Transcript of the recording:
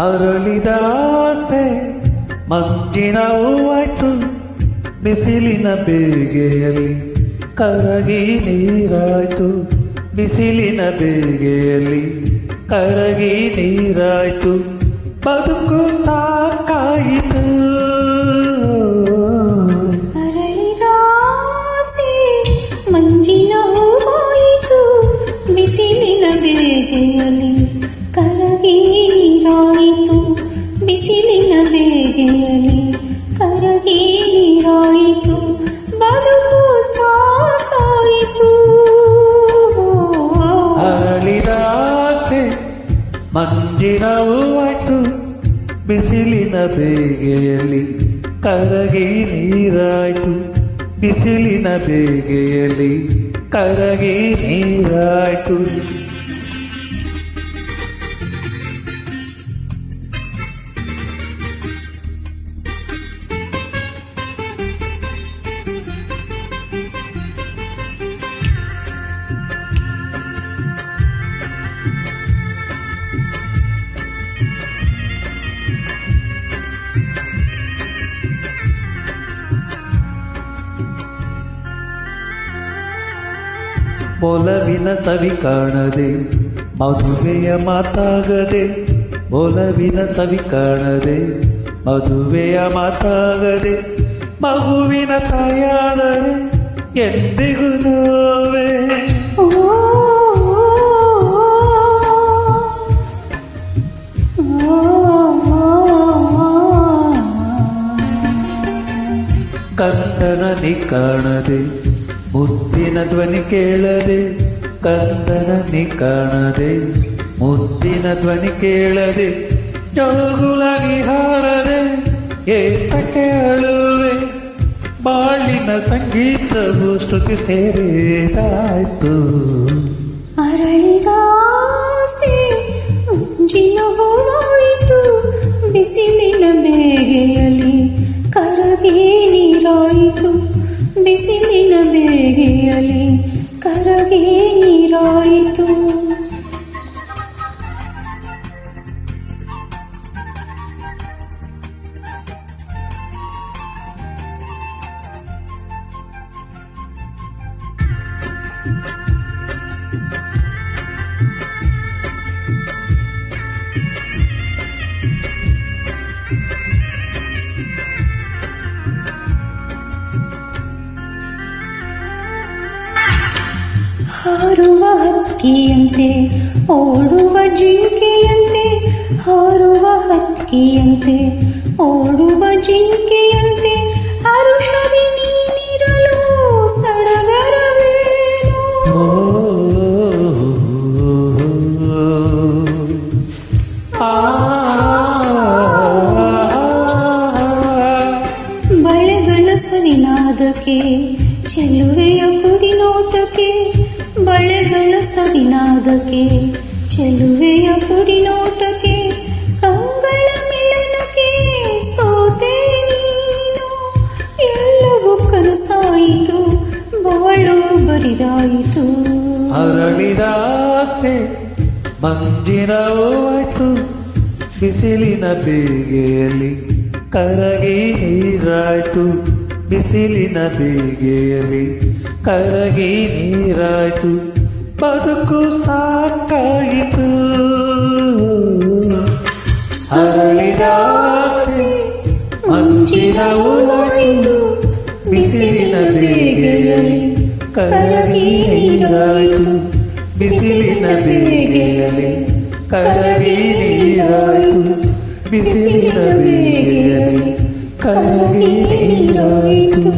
ಹರಳಿದ ಆಸೆ ಮಂಜಿನ ಬಿಸಿಲಿನ ಬೇಗೆಯಲ್ಲಿ ಕರಗಿ ನೀರಾಯ್ತು. ಬಿಸಿಲಿನ ಬೇಗೆಯಲ್ಲಿ ಕರಗಿ ನೀರಾಯ್ತು. ಬದುಕು ಸಾಕಾಯಿತು. ಮಂಜಿನ ಹೂವಾಯಿತು. ಬಿಸಿಲಿನ ಬೇಗೆಯಲ್ಲಿ ಮಂಜಿನ ಹೂವಾಯ್ತು ಬಿಸಿಲಿನ ಬೇಗೆಯಲ್ಲಿ ಕರಗಿ ನೀರಾಯ್ತು. ಬಿಸಿಲಿನ ಬೇಗೆಯಲ್ಲಿ ಕರಗಿ ನೀರಾಯ್ತು. ಒಲವಿನ ಸವಿ ಕಾಣದೆ ಮದುವೆಯ ಮಾತಾಗದೆ ಒಲವಿನ ಸವಿ ಕಾಣದೆ ಮದುವೆಯ ಮಾತಾಗದೆ ಮಗುವಿನ ತಾಯಾದರೆ ಎಂದಿಗೂ ನೋವೇ ಓ ಕಂದನ ನಿ ಕಾಣದೆ ಮುದ್ದಿನ ಧ್ವನಿ ಕೇಳದೆ ನಿ ಕಾಣದೆ. ಮುತ್ತಿನ ಧ್ವನಿ ಕೇಳದೆ ಜೋಗುಲಾಗಿ ಹಾರದೆ, ಏತಕ್ಕೆ ಅಳುವೆ. ಬಾಳಿನ ಸಂಗೀತವು ಶ್ರುತಿ ಸೇರಿದಾಯ್ತು. ಅರಳಿದಾಸೆ ಮಂಜಿನ ಹೂವಾಯಿತು ಬಿಸಿಲಿನ ಬೇಗೆಯಲ್ಲಿ ಕರಗಿ ನೀರಾಯಿತು. ಬಿಸಿಲಿನ ಕರಗಿ ನೀರಾಯಿತು. ಹಕ್ಕಿಯಂತೆ ಓಡುವ ಜಿಂಕೆಯಂತೆ ಹಾರುವ ಹಕ್ಕಿಯಂತೆ ಓಡುವ ಜಿಂಕೆಯಂತೆ ಅರುಷದಿ ನೀನಿರಲು ಸಡಗರವೇನು ಬಳೆಗಳ ಸರಿನಾದಕ್ಕೆ ಚೆಲುವೆಯ ಕುಡಿನೋಟಕ್ಕೆ ಬಳೆಗಳ ಸವಿನಾದಕ್ಕೆ ಚೆಲುವೆಯ ಕುಡಿನೋಟಕ್ಕೆ, ಕಂಗಳ ಮಿಲನಕ್ಕೆ ಸೋತೆ ಎಲ್ಲವೂ ಕನಸಾಯಿತು, ಬಾಳು ಬರಿದಾಯಿತು. ಅರಳಿದಾಸೆ, ಮಂಜಿನ ಬಿಸಿಲಿನ ಬೇಗೆಯಲ್ಲಿ ಕರಗಿ ನೀರಾಯ್ತು. ಬಿಸಿಲಿನ ಬೇಗೆಯಲ್ಲಿ ಕರಗಿ ನೀರಾಯ್ತು, ಬದುಕು ಸಾಕಾಯಿತು. ಅರಳಿದ ಆಸೆ ಮಂಜಿನ ಹೂವಾಯ್ತು ಬಿಸಿಲಿನ ಬೇಗೆಯಲ್ಲಿ ಕರಗಿ ನೀರಾಯ್ತು. ಬಿಸಿಲಿನ ಬೇಗೆಯಲ್ಲಿ ಕರಗಿ ನೀರಾಯ್ತು, ಬಿಸಿಲಿನ ಬೇಗೆಯಲ್ಲಿ ಕರಗಿ ನೀರಾಯ್ತು